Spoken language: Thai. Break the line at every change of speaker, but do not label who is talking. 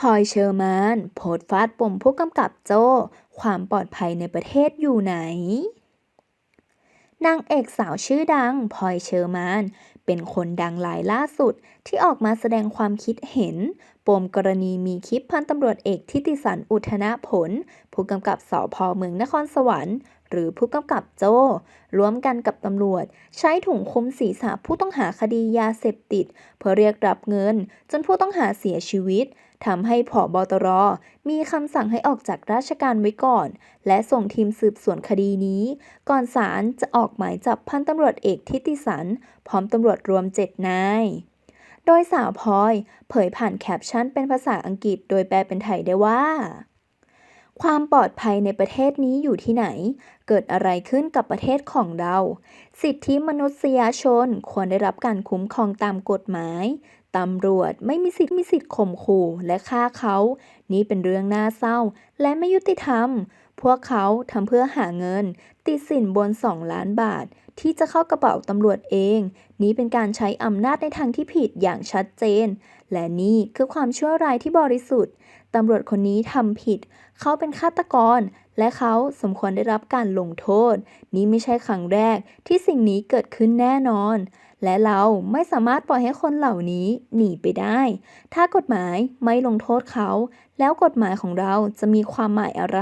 พอยเชอร์มานโพสฟาดปมผู้กำกับโจ้ ความปลอดภัยในประเทศอยู่ไหน นางเอกสาวชื่อดังพอยเชอร์มาน เป็นคนดังรายล่าสุดที่ออกมาแสดงความคิดเห็น ปมกรณีมีคลิปพันตำรวจเอกทิติสันอุทนผล ผู้กำกับสพเมืองนครสวรรค์ หรือผู้กำกับโจ้ร่วมกันกับตำรวจ ใช้ถุงคลุมศีรษะผู้ต้องหาคดียาเสพติด เพื่อเรียกรับเงิน จนผู้ต้องหาเสียชีวิตทำให้ผอบตร มีคำสั่งให้ออกจากราชการไว้ก่อน และส่งทีมสืบสวนคดีนี้ ก่อนศาลจะออกหมายจับพันตำรวจเอกทิติสัน พร้อมตำรวจรวมเจ็ดนายโดยสาวพลอย เผยผ่านแคปชั่นเป็นภาษาอังกฤษโดยแปลเป็นไทยได้ว่า ความปลอดภัยในประเทศนี้อยู่ที่ไหน เกิดอะไรขึ้นกับประเทศของเรา สิทธิมนุษยชนควรได้รับการคุ้มครองตามกฎหมาย ตำรวจไม่มีสิทธิ์มีสิทธิ์ข่มขู่และฆ่าเขา นี่เป็นเรื่องน่าเศร้าและไม่ยุติธรรม พวกเขาทำเพื่อหาเงิน ติดสินบน 2 ล้านบาท ที่จะเข้ากระเป๋าตำรวจเอง นี้เป็นการใช้อำนาจในทางที่ผิดอย่างชัดเจน และนี่คือความชั่วร้ายที่บริสุทธิ์ตำรวจคนนี้ทำผิด เขาเป็นฆาตกร และเขาสมควรได้รับการลงโทษ นี่ไม่ใช่ครั้งแรกที่สิ่งนี้เกิดขึ้นแน่นอน และเราไม่สามารถปล่อยให้คนเหล่านี้หนีไปได้ ถ้ากฎหมายไม่ลงโทษเขา แล้วกฎหมายของเราจะมีความหมายอะไร